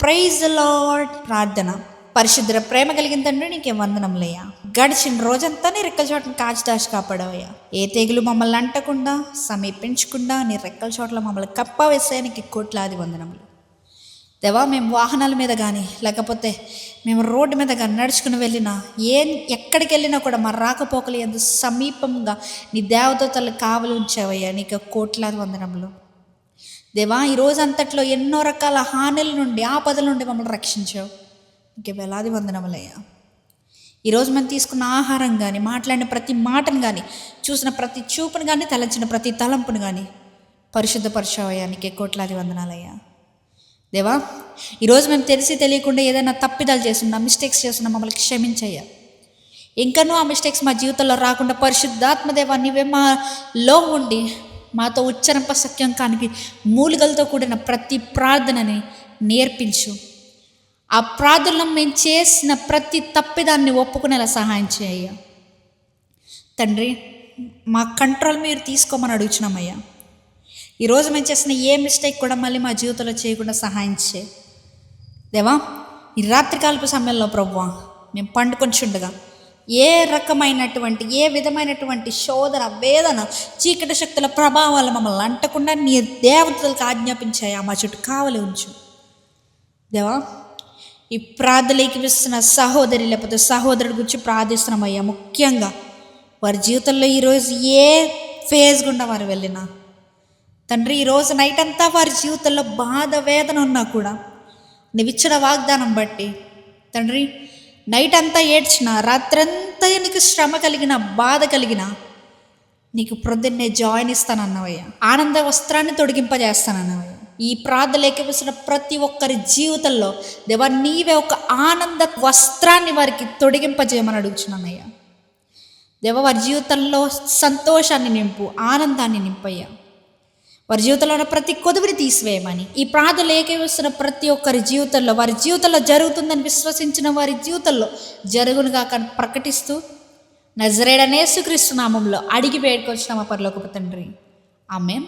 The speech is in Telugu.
Praise lord. ప్రార్థన. పరిశుద్ధ ప్రేమ కలిగిన తండ్రి నీకే వందనంలయ్యా గడిచిన రోజంతా నీ రెక్కల చోట్ల కాచి దాచి కాపాడవయ్యా. ఏ తెగులు మమ్మల్ని అంటకుండా సమీపించకుండా నీ రెక్కల చోట్ల మమ్మల్ని కప్ప వేసేయనికి కోట్లాది వందనములు. దేవా మేము వాహనాల మీద కానీ లేకపోతే మేము రోడ్డు మీద కానీ నడుచుకుని వెళ్ళినా ఏ ఎక్కడికి వెళ్ళినా కూడా మా రాకపోకలు ఎంత సమీపంగా నీ దేవదతలు కావలి ఉంచావయ్యా. నీకు కోట్లాది వందనములు. దేవా ఈ అంతట్లో ఎన్నో రకాల హానుల నుండి ఆపదల నుండి మమ్మల్ని రక్షించావు ఇంకే వేలాది వందనములయ్యా. ఈరోజు మనం తీసుకున్న ఆహారం కానీ మాట్లాడిన ప్రతి మాటను కానీ చూసిన ప్రతి చూపును కానీ తలంచిన ప్రతి తలంపును కానీ పరిశుద్ధ నీకే కోట్లాది వందనాలయ్యా. దేవా ఈరోజు మేము తెలిసి తెలియకుండా ఏదైనా తప్పిదాలు చేస్తున్నా మిస్టేక్స్ చేస్తున్నా మమ్మల్ని క్షమించయ్యా. ఇంకనూ ఆ మిస్టేక్స్ మా జీవితంలో రాకుండా పరిశుద్ధాత్మ దేవా నీవే మాలో ఉండి మాతో ఉచ్చరింప సత్యం కానికి మూలికలతో కూడిన ప్రతి ప్రార్థనని నేర్పించు. ఆ ప్రార్థనలో మేము చేసిన ప్రతి తప్పిదాన్ని ఒప్పుకునేలా సహాయం చేయ. తండ్రి మా కంట్రోల్ మీరు తీసుకోమని అడుగుచున్నామయ్యా. ఈరోజు మేము చేసిన ఏ మిస్టేక్ కూడా మళ్ళీ మా జీవితంలో చేయకుండా సహాయం చే దేవా ఈ రాత్రికాలపు సమయంలో ప్రభువా మేము పండుకొంచుండగా ఏ రకమైనటువంటి ఏ విధమైనటువంటి శోధన వేదన చీకటి శక్తుల ప్రభావాలు మమ్మల్ని అంటకుండా నీ దేవతలకు ఆజ్ఞాపించాయా మా చుట్టూ. కావలి ఉంచు. దేవా ఈ ప్రార్థనకి సహోదరి లేకపోతే సహోదరుడి గురించి ప్రార్థిస్తున్నామయ్యా ముఖ్యంగా వారి జీవితంలో ఈరోజు ఏ ఫేజ్ గుండా వారు వెళ్ళినా తండ్రి ఈరోజు నైట్ అంతా వారి జీవితంలో బాధ వేదన ఉన్నా కూడా నీవిచ్చిన వాగ్దానం బట్టి తండ్రి నైట్ అంతా ఏడ్చిన రాత్రంతా నీకు శ్రమ కలిగిన బాధ కలిగిన నీకు ప్రొద్దున్నే జాయిన్ ఇస్తానన్నవయ్య. ఆనంద వస్త్రాన్ని తొడిగింపజేస్తానన్నవయ్య. ఈ ప్రార్థన లేకపోసిన ప్రతి ఒక్కరి జీవితంలో దేవా నీవే ఒక ఆనంద వస్త్రాన్ని వారికి తొడిగింపజేయమని అడుగుచున్నానయ్యా. దేవ వారి జీవితంలో సంతోషాన్ని నింపు ఆనందాన్ని నింపయ్యా. వారి జీవితంలో ఉన్న ప్రతి కొదువుని తీసివేయమని. ఈ ప్రార్థన ఏకీవిస్తున్న ప్రతి ఒక్కరి జీవితంలో వారి జీవితంలో జరుగుతుందని విశ్వసించిన వారి జీవితంలో జరుగునుగా ప్రకటిస్తూ నజరేడనేసుక్రీస్తు నామంలో అడిగి వేడుకొచ్చిన మా పరలోకపు తండ్రి. ఆమెన్.